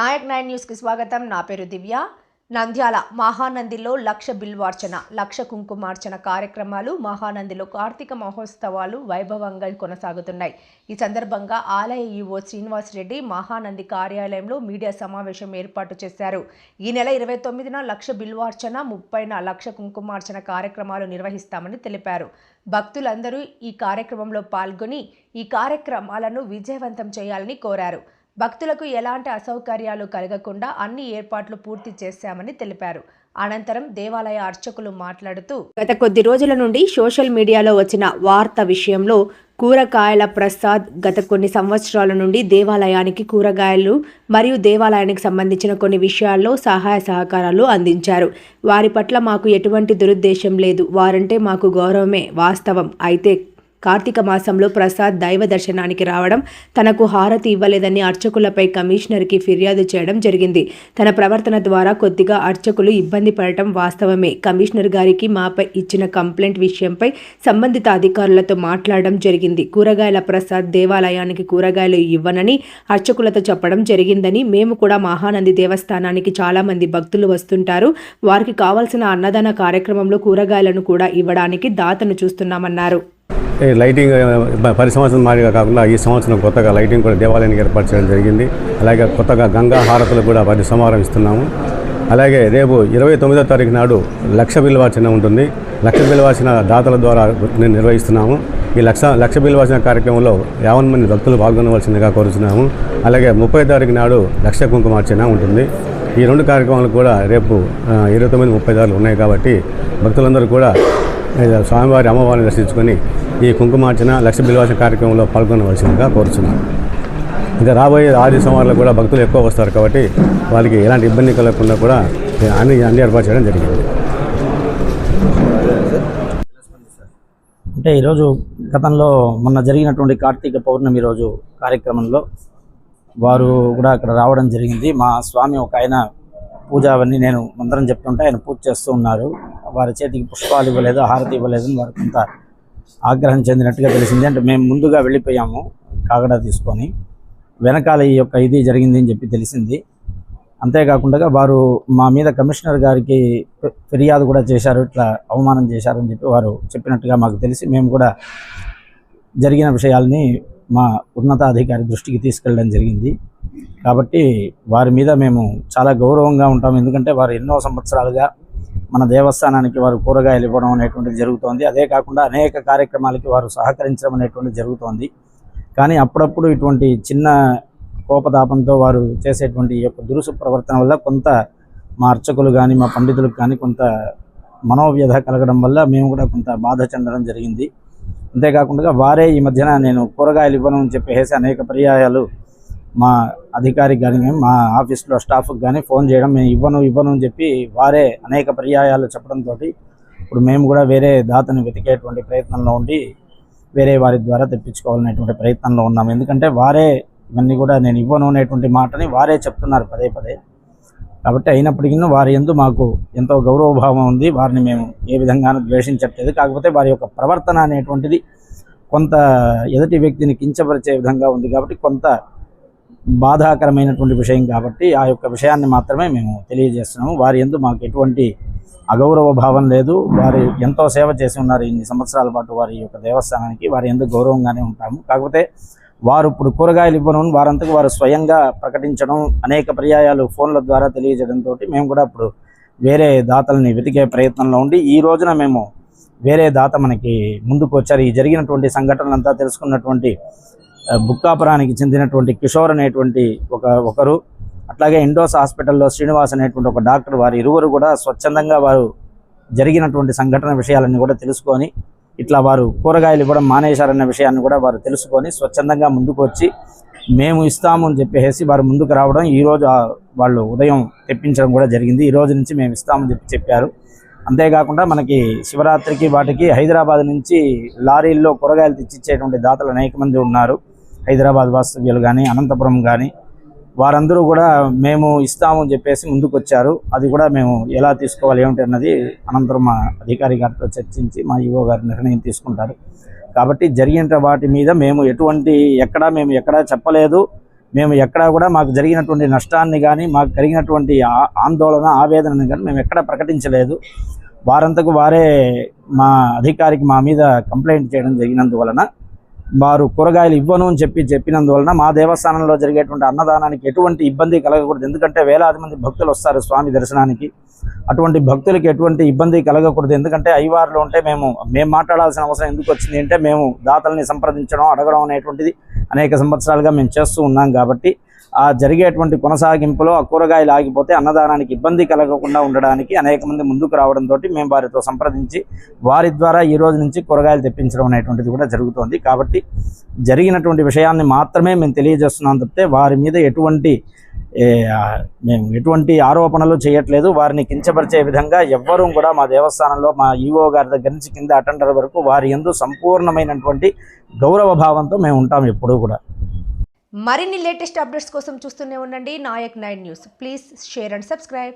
Naik nine న్యూస్కి స్వాగతం. నా పేరు దివ్య. నంద్యాల మహానందిలో లక్ష బిల్వార్చన లక్ష కుంకుమార్చన కార్యక్రమాలు మహానందిలో కార్తీక మహోత్సవాలు వైభవంగా కొనసాగుతున్నాయి. ఈ సందర్భంగా ఆలయ ఈవో శ్రీనివాస్ రెడ్డి మహానంది కార్యాలయంలో మీడియా సమావేశం ఏర్పాటు చేశారు. ఈ నెల ఇరవై తొమ్మిదిన లక్ష బిల్వార్చన ముప్పైన లక్ష కుంకుమార్చన కార్యక్రమాలు నిర్వహిస్తామని తెలిపారు. భక్తులందరూ ఈ కార్యక్రమంలో పాల్గొని ఈ కార్యక్రమాలను విజయవంతం చేయాలని కోరారు. భక్తులకు ఎలాంటి అసౌకర్యాలు కలగకుండా అన్ని ఏర్పాట్లు పూర్తి చేశామని తెలిపారు. అనంతరం దేవాలయ అర్చకులు మాట్లాడుతూ గత కొద్ది రోజుల నుండి సోషల్ మీడియాలో వచ్చిన వార్త విషయంలో కూరగాయల ప్రసాద్ గత కొన్ని సంవత్సరాల నుండి దేవాలయానికి కూరగాయలు మరియు దేవాలయానికి సంబంధించిన కొన్ని విషయాల్లో సహాయ సహకారాలు అందించారు. వారి పట్ల మాకు ఎటువంటి దురుద్దేశం లేదు. వారంటే మాకు గౌరవమే వాస్తవం. అయితే కార్తీక మాసంలో ప్రసాద్ దైవ దర్శనానికి రావడం తనకు హారతి ఇవ్వలేదని అర్చకులపై కమిషనర్కి ఫిర్యాదు చేయడం జరిగింది. తన ప్రవర్తన ద్వారా కొద్దిగా అర్చకులు ఇబ్బంది పడటం వాస్తవమే. కమిషనర్ గారికి మాపై ఇచ్చిన కంప్లైంట్ విషయంపై సంబంధిత అధికారులతో మాట్లాడడం జరిగింది. కూరగాయల ప్రసాద్ దేవాలయానికి కూరగాయలు ఇవ్వనని అర్చకులతో చెప్పడం జరిగిందని మేము కూడా మహానంది దేవస్థానానికి చాలామంది భక్తులు వస్తుంటారు. వారికి కావాల్సిన అన్నదాన కార్యక్రమంలో కూరగాయలను కూడా ఇవ్వడానికి దాతను చూస్తున్నామన్నారు. లైటింగ్ పది సంవత్సరం మాదిరిగా కాకుండా ఈ సంవత్సరం కొత్తగా లైటింగ్ కూడా దేవాలయానికి ఏర్పాటు చేయడం జరిగింది. అలాగే కొత్తగా గంగా హారతులు కూడా పది సమారం ఇస్తున్నాము. అలాగే రేపు ఇరవై తొమ్మిదో తారీఖు నాడు లక్ష బిల్వాచన ఉంటుంది. లక్ష బిల్వాచన దాతల ద్వారా నిర్వహిస్తున్నాము. ఈ లక్ష లక్ష బిల్వాచన కార్యక్రమంలో యావన్ మంది భక్తులు పాల్గొనవలసిందిగా కోరుతున్నాము అలాగే ముప్పై తారీఖు నాడు లక్ష కుంకుమార్చన ఉంటుంది. ఈ రెండు కార్యక్రమాలు కూడా రేపు ఇరవై తొమ్మిది ముప్పై తారీఖు ఉన్నాయి కాబట్టి భక్తులందరూ కూడా స్వామివారి అమ్మవారిని దర్శించుకొని ఈ కుంకుమార్చన లక్ష బిల్వాస కార్యక్రమంలో పాల్గొనవలసిందిగా కోరుతున్నాను ఇంకా రాబోయే ఆది సోమవారాలు కూడా భక్తులు ఎక్కువ వస్తారు కాబట్టి వాళ్ళకి ఎలాంటి ఇబ్బంది కలగకుండా కూడా అన్ని అన్ని ఏర్పాటు చేయడం జరిగింది. అంటే ఈరోజు గతంలో మొన్న జరిగినటువంటి కార్తీక పౌర్ణమి రోజు కార్యక్రమంలో వారు కూడా అక్కడ రావడం జరిగింది. మా స్వామి ఒక ఆయన పూజ అవన్నీ నేను మంత్రం చెప్తుంటే ఆయన పూజ చేస్తూ ఉన్నారు. వారి చేతికి పుష్పాలు ఇవ్వలేదు హారతి ఇవ్వలేదు అని వారు కొంత ఆగ్రహం చెందినట్టుగా తెలిసింది. అంటే మేము ముందుగా వెళ్ళిపోయాము కాగడా తీసుకొని. వెనకాల ఈ యొక్క ఇది జరిగింది అని చెప్పి తెలిసింది. అంతేకాకుండా వారు మా మీద కమిషనర్ గారికి ఫిర్యాదు కూడా చేశారు ఇట్లా అవమానం చేశారని చెప్పి వారు చెప్పినట్టుగా మాకు తెలిసి మేము కూడా జరిగిన విషయాల్ని మా ఉన్నతాధికారి దృష్టికి తీసుకెళ్ళడం జరిగింది. కాబట్టి వారి మీద మేము చాలా గౌరవంగా ఉంటాం. ఎందుకంటే వారు ఎన్నో సంవత్సరాలుగా మన దేవస్థానానికి వారు కూరగాయలు ఇవ్వడం అనేటువంటిది జరుగుతోంది. అదే కాకుండా అనేక కార్యక్రమాలకి వారు సహకరించడం అనేటువంటిది జరుగుతోంది. కానీ అప్పుడప్పుడు ఇటువంటి చిన్న కోపతాపంతో వారు చేసేటువంటి ఈ యొక్క దురుసు ప్రవర్తన వల్ల కొంత మా అర్చకులు కానీ మా పండితులకు కానీ కొంత మనోవ్యధ కలగడం వల్ల మేము కూడా కొంత బాధ చెందడం జరిగింది. అంతేకాకుండా వారే ఈ మధ్యన నేను కూరగాయలు ఇవ్వను అని చెప్పేసి అనేక పర్యాయాలు మా అధికారికి కానీ మా ఆఫీస్లో స్టాఫ్కి కానీ ఫోన్ చేయడం మేము ఇవ్వను ఇవ్వను అని చెప్పి వారే అనేక పర్యాయాలు చెప్పడంతో ఇప్పుడు మేము కూడా వేరే దాతని వెతికేటువంటి ప్రయత్నంలో ఉండి వేరే వారి ద్వారా తెప్పించుకోవాలనేటువంటి ప్రయత్నంలో ఉన్నాం. ఎందుకంటే వారే ఇవన్నీ కూడా నేను ఇవ్వను అనేటువంటి మాటని వారే చెప్తున్నారు పదే పదే. కాబట్టి అయినప్పటికీ వారి ఎందు మాకు ఎంతో గౌరవభావం ఉంది. వారిని మేము ఏ విధంగానూ ద్వేషించట్లేదు. కాకపోతే వారి యొక్క ప్రవర్తన అనేటువంటిది కొంత ఎదుటి వ్యక్తిని కించపరిచే విధంగా ఉంది కాబట్టి కొంత బాధాకరమైనటువంటి విషయం కాబట్టి ఆ యొక్క విషయాన్ని మాత్రమే మేము తెలియజేస్తున్నాము. వారి ఎందు మాకు ఎటువంటి అగౌరవ భావం లేదు. వారు ఎంతో సేవ చేసి ఉన్నారు ఇన్ని సంవత్సరాల పాటు వారి యొక్క దేవస్థానానికి. వారి ఎందుకు గౌరవంగానే ఉంటాము. కాకపోతే వారు ఇప్పుడు కూరగాయలు ఇవ్వను వారంతకు వారు స్వయంగా ప్రకటించడం అనేక పర్యాయాలు ఫోన్ల ద్వారా తెలియజేయడంతో మేము కూడా ఇప్పుడు వేరే దాతల్ని వెతికే ప్రయత్నంలో ఉండి ఈ రోజున మేము వేరే దాత మనకి ముందుకు వచ్చారు. ఈ జరిగినటువంటి సంఘటనలంతా తెలుసుకున్నటువంటి బుక్కాపురానికి చెందినటువంటి కిషోర్ అనేటువంటి ఒక ఒకరు అట్లాగే ఇండోస్ హాస్పిటల్లో శ్రీనివాస్ అనేటువంటి ఒక డాక్టర్ వారి ఇరువురు కూడా స్వచ్ఛందంగా వారు జరిగినటువంటి సంఘటన విషయాలన్నీ కూడా తెలుసుకొని ఇట్లా వారు కూరగాయలు ఇవ్వడం మానేశారన్న విషయాన్ని కూడా వారు తెలుసుకొని స్వచ్ఛందంగా ముందుకు వచ్చి మేము ఇస్తాము అని చెప్పేసి వారు ముందుకు రావడం ఈ రోజు వాళ్ళు ఉదయం తెప్పించడం కూడా జరిగింది. ఈ రోజు నుంచి మేము ఇస్తామని చెప్పి చెప్పారు. అంతేకాకుండా మనకి శివరాత్రికి వాటికి హైదరాబాద్ నుంచి లారీల్లో కూరగాయలు తెచ్చిచ్చేటువంటి దాతలు అనేక మంది ఉన్నారు. హైదరాబాద్ వాస్తవ్యులు కానీ అనంతపురం కానీ వారందరూ కూడా మేము ఇస్తాము అని చెప్పేసి ముందుకు వచ్చారు అది కూడా మేము ఎలా తీసుకోవాలి ఏమిటి అన్నది అనంతరం మా అధికారి గారితో చర్చించి మా ఈవో గారు నిర్ణయం తీసుకుంటారు. కాబట్టి జరిగిన వాటి మీద మేము ఎటువంటి ఎక్కడా మేము ఎక్కడా చెప్పలేదు. మేము ఎక్కడా కూడా మాకు జరిగినటువంటి నష్టాన్ని కానీ మాకు కలిగినటువంటి ఆ- ఆందోళన ఆవేదనని కానీ మేము ఎక్కడ ప్రకటించలేదు. వారంతకు వారే మా అధికారికి మా మీద కంప్లైంట్ చేయడం జరిగినందువలన వారు కూరగాయలు ఇవ్వను అని చెప్పి చెప్పినందువలన మా దేవస్థానంలో జరిగేటువంటి అన్నదానానికి ఎటువంటి ఇబ్బంది కలగకూడదు. ఎందుకంటే వేలాది మంది భక్తులు వస్తారు స్వామి దర్శనానికి. అటువంటి భక్తులకి ఎటువంటి ఇబ్బంది కలగకూడదు. ఎందుకంటే అయ్యవారిలో ఉంటే మేము మేము మాట్లాడాల్సిన అవసరం ఎందుకు వచ్చింది అంటే మేము దాతల్ని సంప్రదించడం అడగడం అనేటువంటిది అనేక సంవత్సరాలుగా మేము చేస్తూ ఉన్నాం కాబట్టి ఆ జరిగేటువంటి కొనసాగింపులో ఆ కూరగాయలు ఆగిపోతే అన్నదానానికి ఇబ్బంది కలగకుండా ఉండడానికి అనేక మంది ముందుకు రావడంతో మేము వారితో సంప్రదించి వారి ద్వారా ఈ రోజు నుంచి కూరగాయలు తెప్పించడం అనేటువంటిది కూడా జరుగుతోంది. కాబట్టి జరిగినటువంటి విషయాన్ని మాత్రమే మేము తెలియజేస్తున్నాం తప్పితే వారి మీద ఎటువంటి మేము ఎటువంటి ఆరోపణలు చేయట్లేదు. వారిని కించపరిచే విధంగా ఎవ్వరూ కూడా మా దేవస్థానంలో మా ఈఓ గారి దగ్గర నుంచి కింద అటెండర్ వరకు వారి ఎందు సంపూర్ణమైనటువంటి గౌరవ భావంతో మేము ఉంటాం ఎప్పుడూ కూడా. మరిన్ని లేటెస్ట్ అప్డేట్స్ కోసం చూస్తూనే ఉండండి Nayak nine news. Please share and subscribe.